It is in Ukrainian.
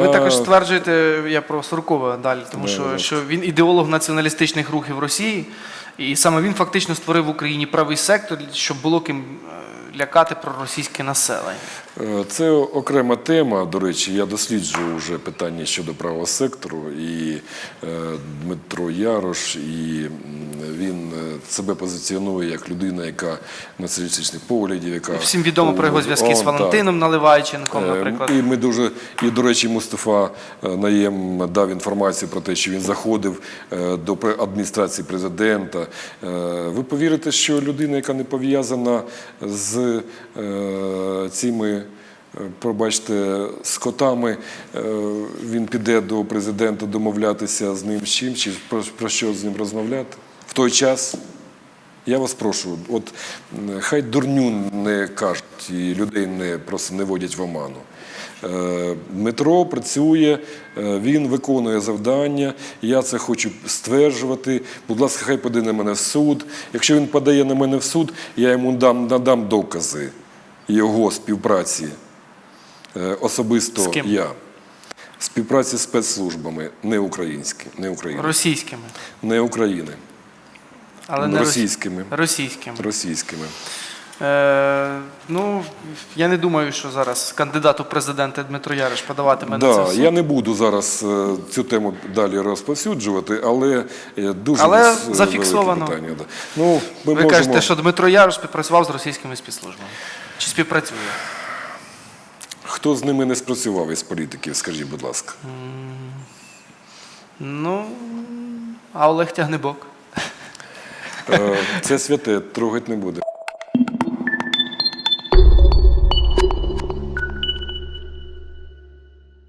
Ви також стверджуєте, я про Суркова далі, тому що, що він ідеолог націоналістичних рухів Росії, і саме він фактично створив в Україні правий сектор, щоб було ким лякати лякати проросійське населення. Е, Це окрема тема. До речі, я досліджую вже питання щодо правого сектору, і е, Дмитро Ярош, і він е, себе позиціонує як людина, яка націоналістичних поглядів, яка Всім відомо про його зв'язки з. Валентином Наливайченком, наприклад. І ми дуже і до речі, Мустафа Наєм дав інформацію про те, що він заходив до адміністрації президента. Ви повірите, що людина, яка не пов'язана з цими. е, Пробачте, з котами е, він піде до президента домовлятися з ним з чим, чи про, що з ним розмовляти в той час. Я вас прошу, от хай дурню не кажуть і людей не просто не водять в оману. Дмитро працює, е, він виконує завдання. Я це хочу стверджувати. Будь ласка, хай подає на мене в суд. Якщо він подає на мене в суд, я йому дам, надам докази його співпраці. Е, Особисто З ким? я. Співпраці з спецслужбами не українські, не України, Російськими. не України, Але не російськими. російськими. Російськими. Е, ну, я не думаю, що зараз кандидат у президенти Дмитро Яриш подаватиме на це. Да, суд. я не буду зараз е, цю тему далі розповсюджувати, але е, дуже Але нас, е, зафіксовано. питання. Да. Ну, ми Ви можемо... кажете, що Дмитро Ярош співпрацював з російськими спецслужбами. Чи співпрацює? Хто з ними не спрацював із політиків, скажіть, будь ласка. Ну, а Олег Тягнебок. Е, Це святе, трогать не буде.